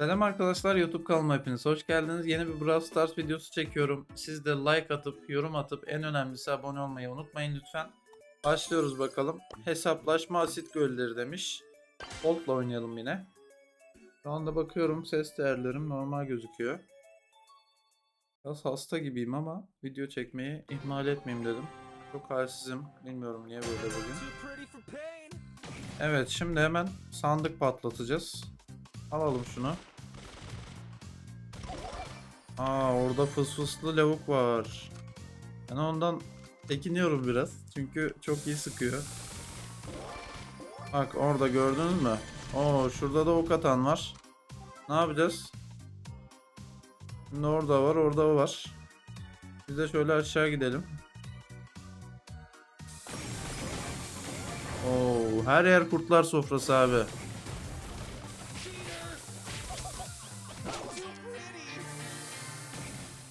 Selam arkadaşlar YouTube kanalıma hepiniz hoş geldiniz. Yeni bir Brawl Stars videosu çekiyorum. Siz de like atıp yorum atıp en önemlisi abone olmayı unutmayın lütfen. Başlıyoruz bakalım. Hesaplaşma asit gölleri demiş. Bolt'la oynayalım yine. Şu anda bakıyorum ses değerlerim normal gözüküyor. Biraz hasta gibiyim ama video çekmeyi ihmal etmeyeyim dedim. Çok halsizim. Bilmiyorum niye böyle bugün. Evet şimdi hemen sandık patlatacağız. Alalım şunu. Aa orada fısfıslı lavuk var. Ben ondan çekiniyorum biraz. Çünkü çok iyi sıkıyor. Bak orada gördünüz mü? Oo şurada da ok atan var. Ne yapacağız? Şimdi orada var, orada var. Biz de şöyle aşağı gidelim. Oo her yer kurtlar sofrası abi.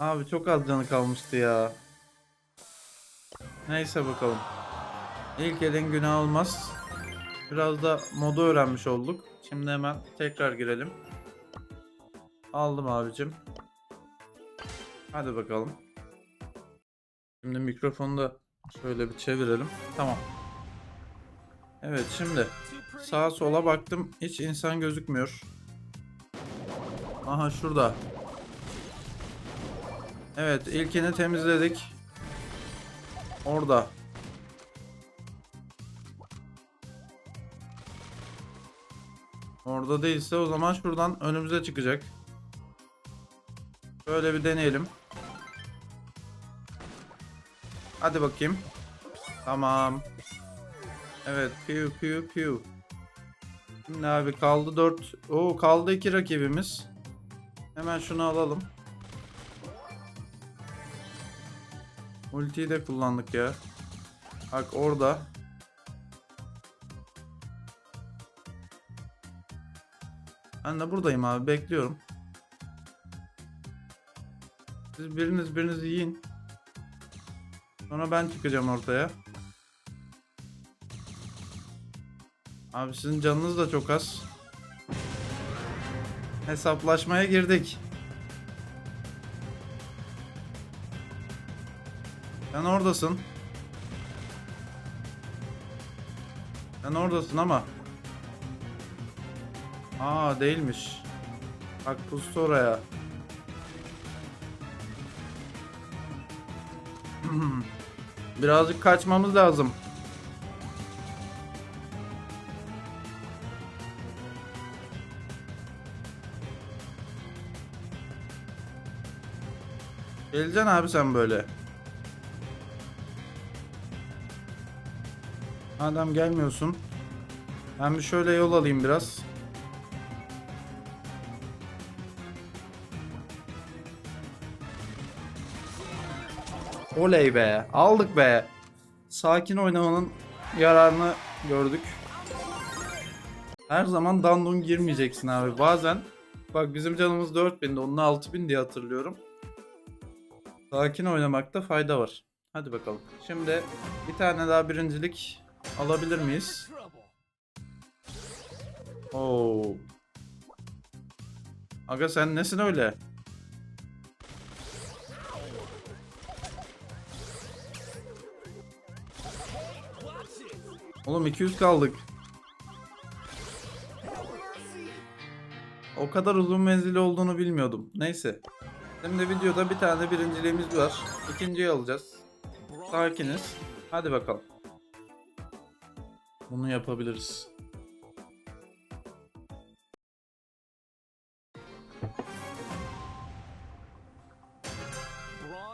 Abi çok az canı kalmıştı ya. Neyse bakalım. İlk elin günah olmaz. Biraz da modu öğrenmiş olduk. Şimdi hemen tekrar girelim. Aldım abicim. Hadi bakalım. Şimdi mikrofonu da şöyle bir çevirelim. Tamam. Evet şimdi sağa sola baktım. Hiç insan gözükmüyor. Aha şurada. Evet ilkini temizledik. Orada. Orada değilse o zaman şuradan önümüze çıkacak. Böyle bir deneyelim. Hadi bakayım. Tamam. Evet piu piu piu. Şimdi abi kaldı 4. Oo kaldı 2 rakibimiz. Hemen şunu alalım. Ultiyi de kullandık ya. Bak orada. Ben de buradayım abi bekliyorum. Siz biriniz birinizi yiyin. Sonra ben çıkacağım ortaya. Abi sizin canınız da çok az. Hesaplaşmaya girdik. Sen oradasın. Sen oradasın ama. Aa değilmiş. Bak pustu oraya. Birazcık kaçmamız lazım. Geleceksin abi sen böyle. Madem gelmiyorsun. Ben bir şöyle yol alayım biraz. Oley be. Aldık be. Sakin oynamanın yararını gördük. Her zaman dandun girmeyeceksin abi. Bazen bak bizim canımız 4000'di onun 6000 diye hatırlıyorum. Sakin oynamakta fayda var. Hadi bakalım. Şimdi bir tane daha birincilik alabilir miyiz? Oo. Aga sen nesin öyle? Oğlum 200 kaldık. O kadar uzun menzili olduğunu bilmiyordum. Neyse. Şimdi videoda bir tane birinciliğimiz var. İkinciyi alacağız. Sakiniz. Hadi bakalım. Bunu yapabiliriz.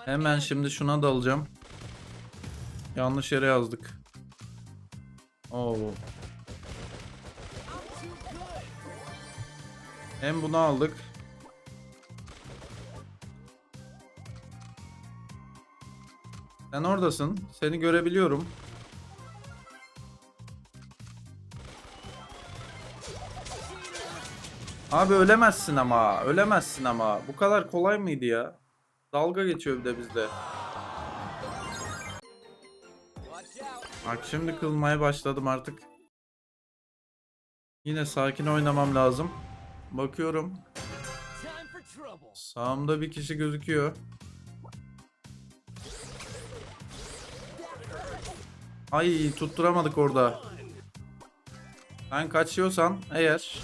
Hemen şimdi şuna da alacağım. Yanlış yere yazdık. Oo. Hem bunu aldık. Sen oradasın. Seni görebiliyorum. Abi ölemezsin ama. Ölemezsin ama. Bu kadar kolay mıydı ya? Dalga geçiyor bir de bizde. Bak şimdi kılmaya başladım artık. Yine sakin oynamam lazım. Bakıyorum. Sağımda bir kişi gözüküyor. Ay tutturamadık orada. Sen kaçıyorsan eğer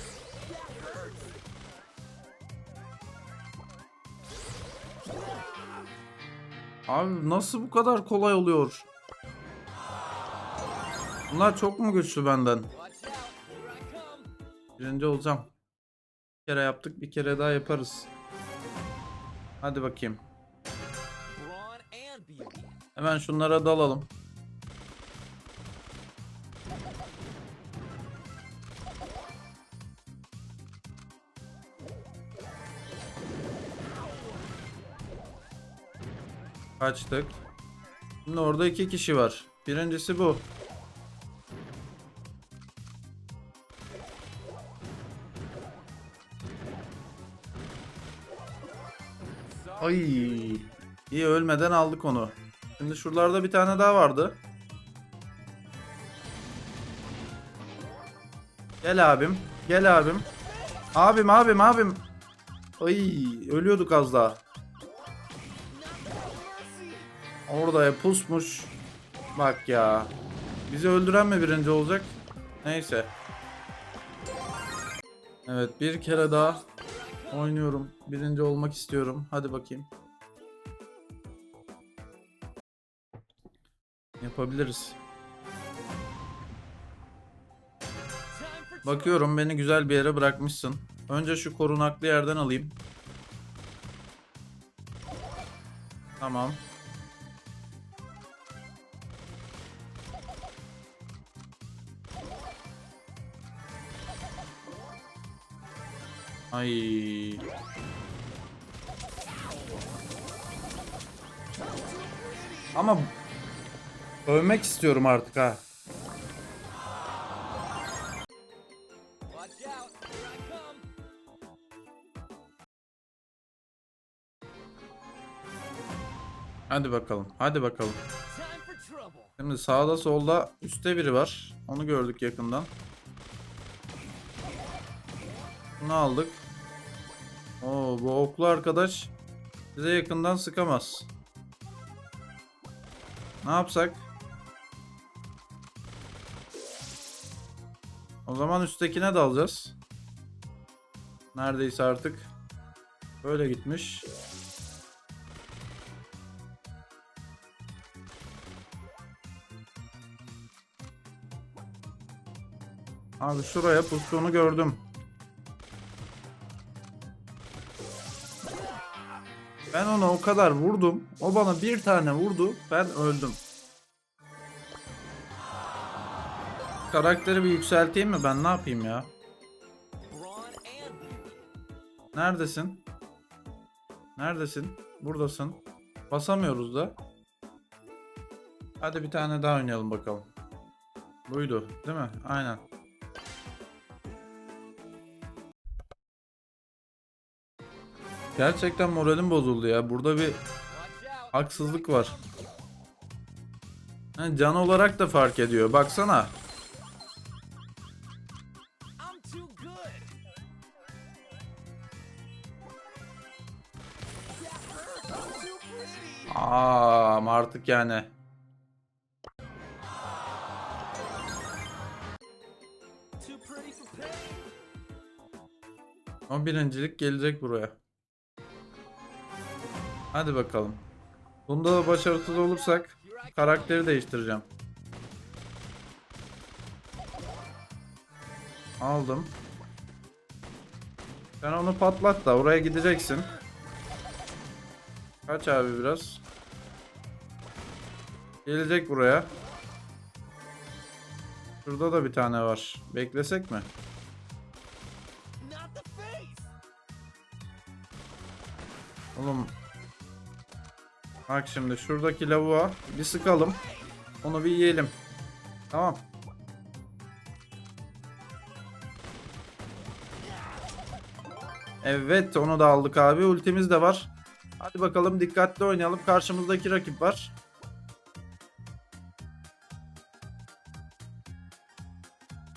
Abi nasıl bu kadar kolay oluyor? Bunlar çok mu güçlü benden? Birinci olacağım. Bir kere yaptık, bir kere daha yaparız. Hadi bakayım. Hemen şunlara dalalım. Kaçtık. Şimdi orada iki kişi var. Birincisi bu. Ay. İyi ölmeden aldık onu. Şimdi şuralarda bir tane daha vardı. Gel abim. Gel abim. Abim abim abim. Ay ölüyorduk az daha. Orada pusmuş. Bak ya. Bizi öldüren mi birinci olacak? Neyse. Evet bir kere daha oynuyorum. Birinci olmak istiyorum. Hadi bakayım. Yapabiliriz. Bakıyorum beni güzel bir yere bırakmışsın. Önce şu korunaklı yerden alayım. Tamam. Ay. Ama övmek istiyorum artık ha. Hadi bakalım. Hadi bakalım. Şimdi sağda solda üstte biri var. Onu gördük yakından. Bunu aldık. Oo, bu oklu arkadaş bize yakından sıkamaz. Ne yapsak? O zaman üsttekine dalacağız. Neredeyse artık. Böyle gitmiş. Abi şuraya pusuğunu gördüm. Ben ona o kadar vurdum. O bana bir tane vurdu. Ben öldüm. Karakteri bir yükselteyim mi ben ne yapayım ya? Neredesin? Neredesin? Buradasın. Basamıyoruz da. Hadi bir tane daha oynayalım bakalım. Buydu, değil mi? Aynen. Gerçekten moralim bozuldu ya. Burada bir haksızlık var. Ha, can olarak da fark ediyor. Baksana. Aa, ama artık yani. O birincilik gelecek buraya. Hadi bakalım. Bunda da başarısız olursak karakteri değiştireceğim. Aldım. Sen onu patlat da oraya gideceksin. Kaç abi biraz. Gelecek buraya. Şurada da bir tane var. Beklesek mi? Oğlum. Bak şimdi şuradaki lavuğa bir sıkalım. Onu bir yiyelim. Tamam. Evet onu da aldık abi. Ultimiz de var. Hadi bakalım dikkatli oynayalım. Karşımızdaki rakip var.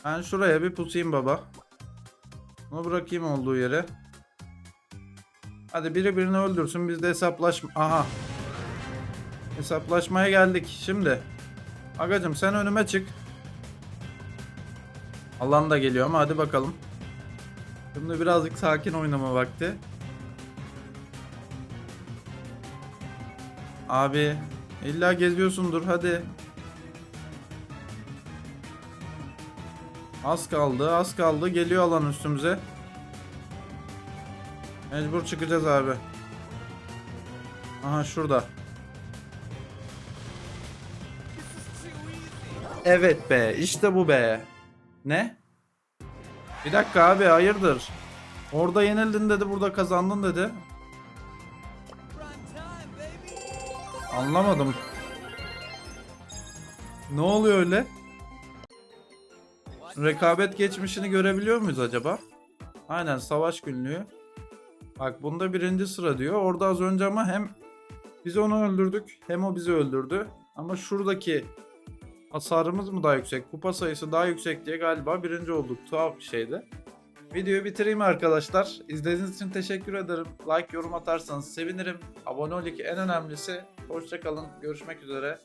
Ben şuraya bir pusayım baba. Bunu bırakayım olduğu yere. Hadi biri birini öldürsün biz de hesaplaşma... Aha. Hesaplaşmaya geldik şimdi. Agacım sen önüme çık. Alan da geliyor ama hadi bakalım. Şimdi birazcık sakin oynama vakti. Abi illa geziyorsundur hadi. Az kaldı az kaldı geliyor alan üstümüze. Mecbur çıkacağız abi. Aha şurada. Evet be işte bu be. Ne? Bir dakika abi hayırdır? Orada yenildin dedi burada kazandın dedi. Anlamadım. Ne oluyor öyle? Rekabet geçmişini görebiliyor muyuz acaba? Aynen savaş günlüğü. Bak bunda birinci sıra diyor. Orada az önce ama hem biz onu öldürdük hem o bizi öldürdü. Ama şuradaki hasarımız mı daha yüksek? Kupa sayısı daha yüksek diye galiba birinci olduk. Tuhaf bir şeydi. Videoyu bitireyim arkadaşlar. İzlediğiniz için teşekkür ederim. Like, yorum atarsanız sevinirim. Abone ol ki en önemlisi. Hoşçakalın. Görüşmek üzere.